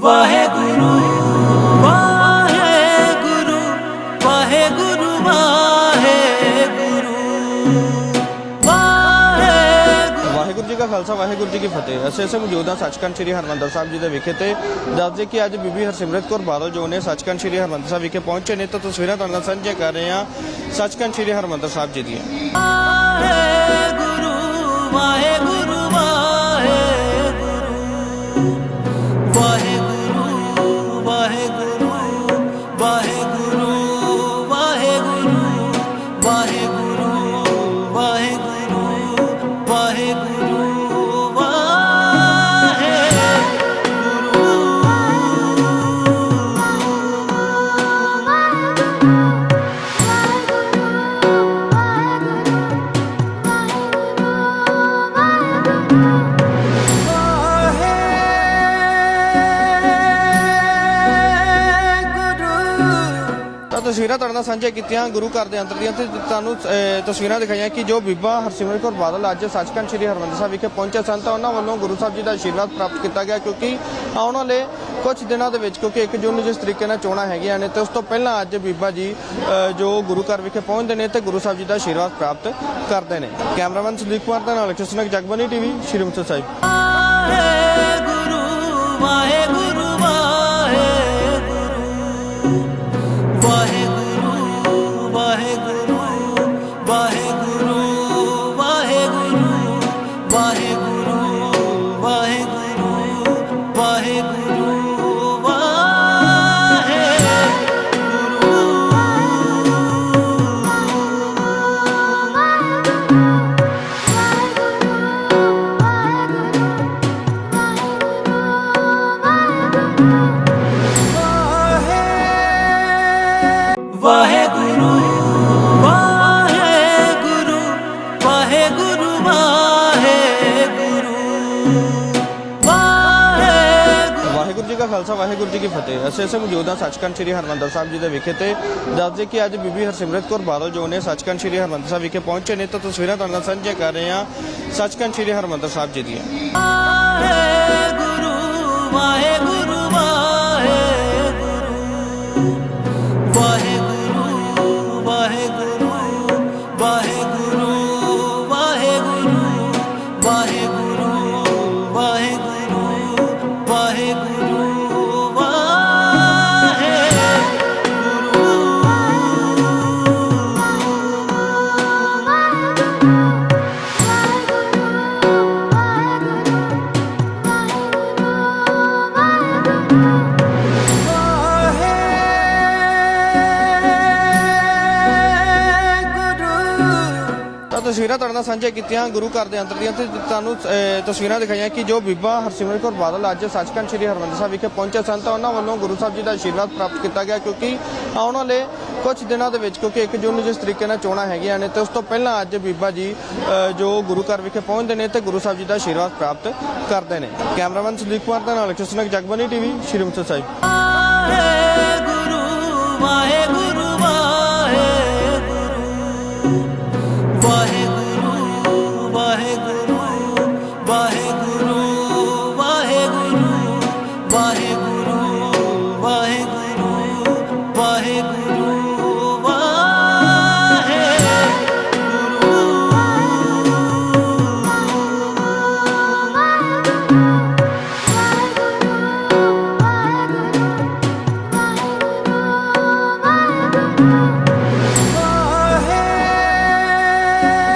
ਵਾਹਿਗੁਰੂ ਵਾਹਿਗੁਰੂ ਵਾਹਿਗੁਰੂ ਵਾਹਿਗੁਰੂ ਵਾਹਿਗੁਰੂ। ਵਾਹਿਗੁਰੂ ਜੀ ਕਾ ਖਾਲਸਾ ਵਾਹਿਗੁਰੂ ਜੀ ਕੀ ਫਤਿਹ। ਅਸੀਂ ਮੌਜੂਦ ਹਾਂ ਸੱਚਖੰਡ ਸ੍ਰੀ ਹਰਮੰਦਰ ਸਾਹਿਬ ਜੀ ਦੇ ਵਿਖੇ ਤੇ। ਦੱਸਦੇ ਕਿ ਅੱਜ ਬੀਬੀ ਹਰਸਿਮਰਤ ਕੌਰ ਬਾਦਲ ਜੋ ਨੇ ਸੱਚਖੰਡ ਸ੍ਰੀ ਹਰਮੰਦਰ ਸਾਹਿਬ ਵਿਖੇ ਪਹੁੰਚੇ ਨੇ ਤਾਂ ਤਸਵੀਰਾਂ ਤੁਹਾਡੇ ਨਾਲ ਸਾਂਝੀਆਂ ਕਰ ਰਹੇ ਹਾਂ ਸੱਚਖੰਡ ਸ੍ਰੀ ਹਰਮੰਦਰ ਸਾਹਿਬ ਜੀ ਦੀਆਂ। ਤਾਂ ਤਸਵੀਰਾਂ ਤੁਹਾਡੇ ਨਾਲ ਸਾਂਝੀਆਂ ਕੀਤੀਆਂ ਗੁਰੂ ਘਰ ਦੇ ਅੰਦਰ ਦੀਆਂ ਤੇ ਤੁਹਾਨੂੰ ਤਸਵੀਰਾਂ ਦਿਖਾਈਆਂ ਕਿ ਜੋ ਬੀਬਾ ਹਰਸਿਮਰਤ ਕੌਰ ਬਾਦਲ ਅੱਜ ਸੱਚਖੰਡ ਸ੍ਰੀ ਹਰਮੰਦਰ ਸਾਹਿਬ ਵਿਖੇ ਪਹੁੰਚੇ ਸਨ, ਤਾਂ ਉਹਨਾਂ ਵੱਲੋਂ ਗੁਰੂ ਸਾਹਿਬ ਜੀ ਦਾ ਆਸ਼ੀਰਵਾਦ ਪ੍ਰਾਪਤ ਕੀਤਾ ਗਿਆ ਕਿਉਂਕਿ ਆਉਣ ਵਾਲੇ ਕੁਝ ਦਿਨਾਂ ਦੇ ਵਿੱਚ, ਕਿਉਂਕਿ 1 ਜੂਨ ਨੂੰ ਜਿਸ ਤਰੀਕੇ ਨਾਲ ਚੋਣਾਂ ਹੈਗੀਆਂ ਨੇ, ਤੇ ਉਸ ਤੋਂ ਪਹਿਲਾਂ ਅੱਜ ਬੀਬਾ ਜੀ ਜੋ ਗੁਰੂ ਘਰ ਵਿਖੇ ਪਹੁੰਚਦੇ ਨੇ ਤੇ ਗੁਰੂ ਸਾਹਿਬ ਜੀ ਦਾ ਆਸ਼ੀਰਵਾਦ ਪ੍ਰਾਪਤ ਕਰਦੇ ਨੇ। ਕੈਮਰਾਮੈਨ ਸੁਦੀਪ ਕੁਮਾਰ ਦੇ ਨਾਲ ਕਿਸ਼ਨਕ ਜਗਬਨੀ ਟੀਵੀ, ਸ਼੍ਰੀ ਮੁਕਤਸਰ ਸਾਹਿਬ। ਵਾਹਿਗੁਰੂ ਵਾਹਿਗੁਰੂ। ਵਾਹਿਗੁਰੂ ਵਾਹਿਗੁਰੂ ਵਾਹਿਗੁਰੂ ਵਾਹਿਗੁਰੂ ਵਾਹਿਗੁਰੂ। ਵਾਹਿਗੁਰੂ ਜੀ ਕਾ ਖਾਲਸਾ ਵਾਹਿਗੁਰੂ ਜੀ ਕੀ ਫਤਿਹ। ਅਸੀਂ ਮੌਜੂਦ ਹਾਂ ਸੱਚਖੰਡ ਸ੍ਰੀ ਹਰਮੰਦਰ ਸਾਹਿਬ ਜੀ ਦੇ ਵਿਖੇ ਤੇ। ਦੱਸਦੇ ਕਿ ਅੱਜ ਬੀਬੀ ਹਰਸਿਮਰਤ ਕੌਰ ਬਾਦਲ ਜੋ ਨੇ ਸੱਚਖੰਡ ਸ੍ਰੀ ਹਰਮੰਦਰ ਸਾਹਿਬ ਵਿਖੇ ਪਹੁੰਚੇ ਨੇ ਤਾਂ ਤਸਵੀਰਾਂ ਤੁਹਾਡੇ ਨਾਲ ਸਾਂਝੀਆਂ ਕਰ ਰਹੇ ਹਾਂ ਸੱਚਖੰਡ ਸ੍ਰੀ ਹਰਮੰਦਰ ਸਾਹਿਬ ਜੀ ਦੀਆਂ। ਤਾਂ ਤਸਵੀਰਾਂ ਤੁਹਾਡੇ ਨਾਲ ਸਾਂਝੀਆਂ ਕੀਤੀਆਂ ਗੁਰੂ ਘਰ ਦੇ ਅੰਦਰ ਦੀਆਂ ਤੇ ਤੁਹਾਨੂੰ ਤਸਵੀਰਾਂ ਦਿਖਾਈਆਂ ਕਿ ਜੋ ਬੀਬਾ ਹਰਸਿਮਰਤ ਕੌਰ ਬਾਦਲ ਅੱਜ ਸੱਚਖੰਡ ਸ੍ਰੀ ਹਰਮੰਦਰ ਸਾਹਿਬ ਵਿਖੇ ਪਹੁੰਚੇ ਸਨ, ਤਾਂ ਉਹਨਾਂ ਵੱਲੋਂ ਗੁਰੂ ਸਾਹਿਬ ਜੀ ਦਾ ਆਸ਼ੀਰਵਾਦ ਪ੍ਰਾਪਤ ਕੀਤਾ ਗਿਆ ਕਿਉਂਕਿ ਆਉਣ ਵਾਲੇ ਕੁਝ ਦਿਨਾਂ ਦੇ ਵਿੱਚ, ਕਿਉਂਕਿ 1 ਜੂਨ ਨੂੰ ਜਿਸ ਤਰੀਕੇ ਨਾਲ ਚੋਣਾਂ ਹੈਗੀਆਂ ਨੇ, ਤੇ ਉਸ ਤੋਂ ਪਹਿਲਾਂ ਅੱਜ ਬੀਬਾ ਜੀ ਜੋ ਗੁਰੂ ਘਰ ਵਿਖੇ ਪਹੁੰਚਦੇ ਨੇ ਤੇ ਗੁਰੂ ਸਾਹਿਬ ਜੀ ਦਾ ਆਸ਼ੀਰਵਾਦ ਪ੍ਰਾਪਤ ਕਰਦੇ ਨੇ। ਕੈਮਰਾਮੈਨ ਸੁਦੀਪ ਕੁਮਾਰ ਦੇ ਨਾਲ ਕਿਸ਼ਨਕ ਜਗਬਨੀ ਟੀਵੀ, ਸ਼੍ਰੀ ਮੁਕਤਸਰ ਸਾਹਿਬ। ਵਾਹਿਗੁਰੂ ਵਾਹਿਗੁਰੂ।